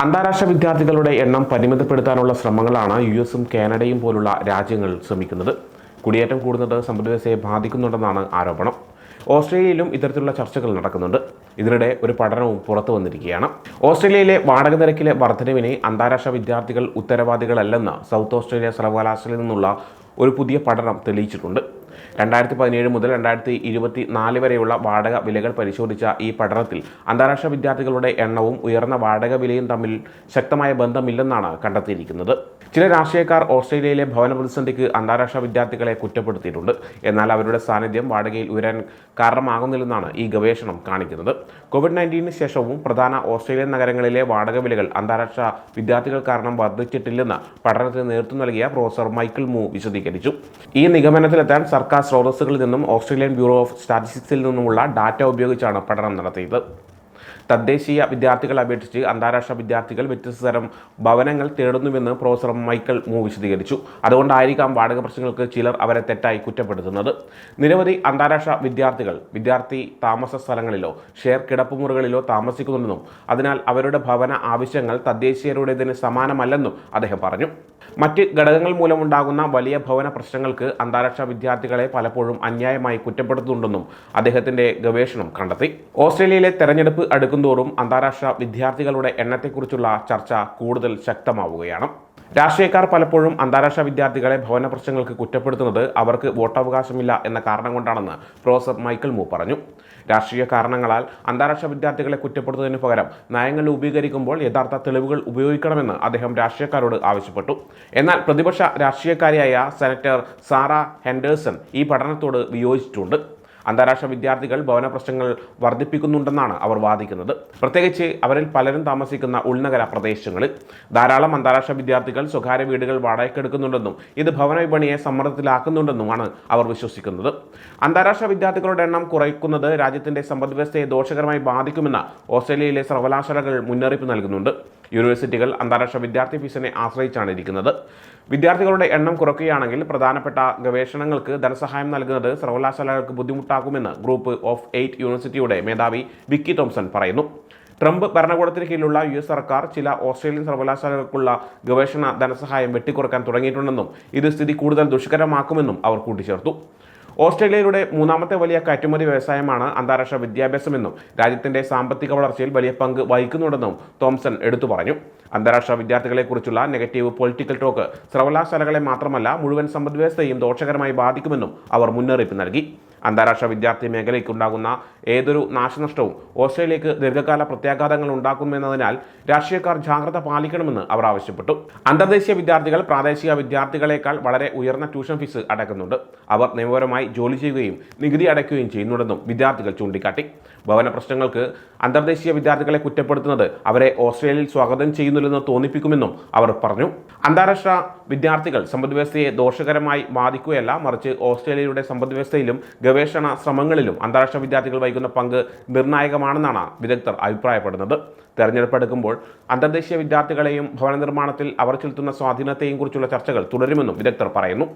അന്താരാഷ്ട്ര വിദ്യാർത്ഥികളുടെ എണ്ണം പരിമിതപ്പെടുത്താനുള്ള ശ്രമങ്ങളാണ് യു എസും കാനഡയും പോലുള്ള രാജ്യങ്ങൾ ശ്രമിക്കുന്നത്. കുടിയേറ്റം കൂടുന്നത് സമ്പദ്വ്യവസ്ഥയെ ബാധിക്കുന്നുണ്ടെന്നാണ് ആരോപണം. ഓസ്ട്രേലിയയിലും ഇത്തരത്തിലുള്ള ചർച്ചകൾ നടക്കുന്നുണ്ട്. ഇതിനിടെ ഒരു പഠനവും പുറത്തു വന്നിരിക്കുകയാണ്. ഓസ്ട്രേലിയയിലെ വാടക നിരക്കിലെ വർധനവിനെ അന്താരാഷ്ട്ര വിദ്യാർത്ഥികൾ ഉത്തരവാദികളല്ലെന്ന് സൗത്ത് ഓസ്ട്രേലിയ സർവകലാശാലയിൽ നിന്നുള്ള ഒരു പുതിയ പഠനം തെളിയിച്ചിട്ടുണ്ട്. രണ്ടായിരത്തി പതിനേഴ് മുതൽ രണ്ടായിരത്തി ഇരുപത്തി നാല് വരെയുള്ള വാടക വിലകൾ പരിശോധിച്ച ഈ പഠനത്തിൽ അന്താരാഷ്ട്ര വിദ്യാർത്ഥികളുടെ എണ്ണവും ഉയർന്ന വാടക വിലയും തമ്മിൽ ശക്തമായ ബന്ധമില്ലെന്നാണ് കണ്ടെത്തിയിരിക്കുന്നത്. ചില രാഷ്ട്രീയക്കാർ ഓസ്ട്രേലിയയിലെ ഭവന പ്രതിസന്ധിക്ക് അന്താരാഷ്ട്ര വിദ്യാർത്ഥികളെ കുറ്റപ്പെടുത്തിയിട്ടുണ്ട്. എന്നാൽ അവരുടെ സാന്നിധ്യം വാടകയിൽ ഉയരാൻ കാരണമാകുന്നില്ലെന്നാണ് ഈ ഗവേഷണം കാണിക്കുന്നത്. കോവിഡ് നയന്റീനു ശേഷവും പ്രധാന ഓസ്ട്രേലിയൻ നഗരങ്ങളിലെ വാടക വിലകൾ അന്താരാഷ്ട്ര വിദ്യാർത്ഥികൾ കാരണം വർദ്ധിച്ചിട്ടില്ലെന്ന് പഠനത്തിന് നേതൃത്വം നൽകിയ പ്രൊഫസർ മൈക്കിൾ മൂ വിശദീകരിച്ചു. ഈ നിഗമനത്തിലെത്താൻ സർക്കാർ സ്രോതസ്സുകളിൽ നിന്നും ഓസ്ട്രേലിയൻ ബ്യൂറോ ഓഫ് സ്റ്റാറ്റിസ്റ്റിക്സിൽ നിന്നുമുള്ള ഡാറ്റ ഉപയോഗിച്ചാണ് പഠനം നടത്തിയത്. തദ്ദേശീയ വിദ്യാർത്ഥികളെ അപേക്ഷിച്ച് അന്താരാഷ്ട്ര വിദ്യാർത്ഥികൾ വ്യത്യസ്ത തരം ഭവനങ്ങൾ തേടുന്നുവെന്ന് പ്രൊഫസർ മൈക്കൽ മൂ വിശദീകരിച്ചു. അതുകൊണ്ടായിരിക്കാം വാടക പ്രശ്നങ്ങൾക്ക് ചിലർ അവരെ തെറ്റായി കുറ്റപ്പെടുത്തുന്നത്. നിരവധി അന്താരാഷ്ട്ര വിദ്യാർത്ഥികൾ വിദ്യാർത്ഥി താമസ സ്ഥലങ്ങളിലോ ഷെയർ കിടപ്പുമുറികളിലോ താമസിക്കുന്നുണ്ടെന്നും അതിനാൽ അവരുടെ ഭവന ആവശ്യങ്ങൾ തദ്ദേശീയരുടേതിന് സമാനമല്ലെന്നും അദ്ദേഹം പറഞ്ഞു. മറ്റ് ഘടകങ്ങൾ മൂലമുണ്ടാകുന്ന വലിയ ഭവന പ്രശ്നങ്ങൾക്ക് അന്താരാഷ്ട്ര വിദ്യാർത്ഥികളെ പലപ്പോഴും അന്യായമായി കുറ്റപ്പെടുത്തുന്നുണ്ടെന്നും അദ്ദേഹത്തിന്റെ ഗവേഷണം കണ്ടെത്തി. ഓസ്ട്രേലിയയിലെ തെരഞ്ഞെടുപ്പ് അടുക്കുന്തോറും അന്താരാഷ്ട്ര വിദ്യാർത്ഥികളുടെ എണ്ണത്തെക്കുറിച്ചുള്ള ചർച്ച കൂടുതൽ ശക്തമാവുകയാണ്. രാഷ്ട്രീയക്കാർ പലപ്പോഴും അന്താരാഷ്ട്ര വിദ്യാർത്ഥികളെ ഭവന പ്രശ്നങ്ങൾക്ക് കുറ്റപ്പെടുത്തുന്നത് അവർക്ക് വോട്ടവകാശമില്ല എന്ന കാരണം കൊണ്ടാണെന്ന് പ്രൊഫസർ മൈക്കിൾ മൂ പറഞ്ഞു. രാഷ്ട്രീയ കാരണങ്ങളാൽ അന്താരാഷ്ട്ര വിദ്യാർത്ഥികളെ കുറ്റപ്പെടുത്തുന്നതിന് പകരം നയങ്ങൾ രൂപീകരിക്കുമ്പോൾ യഥാർത്ഥ തെളിവുകൾ ഉപയോഗിക്കണമെന്ന് അദ്ദേഹം രാഷ്ട്രീയക്കാരോട് ആവശ്യപ്പെട്ടു. എന്നാൽ പ്രതിപക്ഷ രാഷ്ട്രീയക്കാരിയായ സെനറ്റർ സാറ ഹെൻഡേഴ്സൺ ഈ പഠനത്തോട് വിയോജിച്ചിട്ടുണ്ട്. അന്താരാഷ്ട്ര വിദ്യാർത്ഥികൾ ഭവന പ്രശ്നങ്ങൾ വർദ്ധിപ്പിക്കുന്നുണ്ടെന്നാണ് അവർ വാദിക്കുന്നത്. പ്രത്യേകിച്ച് അവരിൽ പലരും താമസിക്കുന്ന ഉൾനഗര പ്രദേശങ്ങളിൽ ധാരാളം അന്താരാഷ്ട്ര വിദ്യാർത്ഥികൾ സ്വകാര്യ വീടുകൾ വാടകയ്ക്കെടുക്കുന്നുണ്ടെന്നും ഇത് ഭവന വിപണിയെ സമ്മർദ്ദത്തിലാക്കുന്നുണ്ടെന്നുമാണ് അവർ വിശ്വസിക്കുന്നത്. അന്താരാഷ്ട്ര വിദ്യാർത്ഥികളുടെ എണ്ണം കുറയ്ക്കുന്നത് രാജ്യത്തിന്റെ സമ്പദ്വ്യവസ്ഥയെ ദോഷകരമായി ബാധിക്കുമെന്ന് ഓസ്ട്രേലിയയിലെ സർവകലാശാലകൾ മുന്നറിയിപ്പ് നൽകുന്നുണ്ട്. യൂണിവേഴ്സിറ്റികൾ അന്താരാഷ്ട്ര വിദ്യാർത്ഥി ഫീസിനെ ആശ്രയിച്ചാണ് ഇരിക്കുന്നത്. വിദ്യാർത്ഥികളുടെ എണ്ണം കുറയ്ക്കുകയാണെങ്കിൽ പ്രധാനപ്പെട്ട ഗവേഷണങ്ങൾക്ക് ധനസഹായം നൽകുന്നത് സർവകലാശാലകൾക്ക് ബുദ്ധിമുട്ടാകുമെന്ന് ഗ്രൂപ്പ് ഓഫ് എയ്റ്റ് യൂണിവേഴ്സിറ്റിയുടെ മേധാവി വിക്കി തോംസൺ പറയുന്നു. ട്രംപ് ഭരണകൂടത്തിന് കീഴിലുള്ള യു എസ് സർക്കാർ ചില ഓസ്ട്രേലിയൻ സർവകലാശാലകൾക്കുള്ള ഗവേഷണ ധനസഹായം വെട്ടിക്കുറക്കാൻ തുടങ്ങിയിട്ടുണ്ടെന്നും ഇത് സ്ഥിതി കൂടുതൽ ദുഷ്കരമാക്കുമെന്നും അവർ കൂട്ടിച്ചേർത്തു. ഓസ്ട്രേലിയയുടെ മൂന്നാമത്തെ വലിയ കയറ്റുമതി വ്യവസായമാണ് അന്താരാഷ്ട്ര വിദ്യാഭ്യാസമെന്നും രാജ്യത്തിന്റെ സാമ്പത്തിക വളർച്ചയിൽ വലിയ പങ്ക് വഹിക്കുന്നുണ്ടെന്നും തോംസൺ എടുത്തു പറഞ്ഞു. അന്താരാഷ്ട്ര വിദ്യാർത്ഥികളെക്കുറിച്ചുള്ള നെഗറ്റീവ് പൊളിറ്റിക്കൽ ടോക്ക് സർവകലാശാലകളെ മാത്രമല്ല മുഴുവൻ സമ്പദ്വ്യവസ്ഥയും ദോഷകരമായി ബാധിക്കുമെന്നും അവർ മുന്നറിയിപ്പ് നൽകി. അന്താരാഷ്ട്ര വിദ്യാർത്ഥി മേഖലയ്ക്കുണ്ടാകുന്ന ഏതൊരു നാശനഷ്ടവും ഓസ്ട്രേലിയക്ക് ദീർഘകാല പ്രത്യാഘാതങ്ങൾ ഉണ്ടാക്കുമെന്നതിനാൽ രാഷ്ട്രീയക്കാർ ജാഗ്രത പാലിക്കണമെന്ന് അവർ ആവശ്യപ്പെട്ടു. അന്തർദേശീയ വിദ്യാർത്ഥികൾ പ്രാദേശിക വിദ്യാർത്ഥികളെക്കാൾ വളരെ ഉയർന്ന ട്യൂഷൻ ഫീസ് അടയ്ക്കുന്നുണ്ട് അവർ നിയമപരമായി ജോലി ചെയ്യുകയും നികുതി അടയ്ക്കുകയും ചെയ്യുന്നുണ്ടെന്നും വിദ്യാർത്ഥികൾ ചൂണ്ടിക്കാട്ടി. ഭവന പ്രശ്നങ്ങൾക്ക് അന്തർദേശീയ വിദ്യാർത്ഥികളെ കുറ്റപ്പെടുത്തുന്നത് അവരെ ഓസ്ട്രേലിയയിൽ സ്വാഗതം ചെയ്യുന്നില്ലെന്ന് തോന്നിപ്പിക്കുമെന്നും അവർ പറഞ്ഞു. അന്താരാഷ്ട്ര വിദ്യാർത്ഥികൾ സമ്പദ്വ്യവസ്ഥയെ ദോഷകരമായി ബാധിക്കുകയല്ല മറിച്ച് ഓസ്ട്രേലിയയുടെ സമ്പദ്വ്യവസ്ഥയിലും ഗവേഷണ ശ്രമങ്ങളിലും അന്താരാഷ്ട്ര വിദ്യാർത്ഥികൾ വഹിക്കുന്ന പങ്ക് നിർണായകമാണെന്നാണ് വിദഗ്ധർ അഭിപ്രായപ്പെടുന്നത്. തെരഞ്ഞെടുപ്പ് എടുക്കുമ്പോൾ അന്തർദേശീയ വിദ്യാർത്ഥികളെയും ഭവന നിർമ്മാണത്തിൽ അവർ ചെലുത്തുന്ന സ്വാധീനത്തെയും കുറിച്ചുള്ള ചർച്ചകൾ തുടരുമെന്നും വിദഗ്ധർ പറയുന്നു.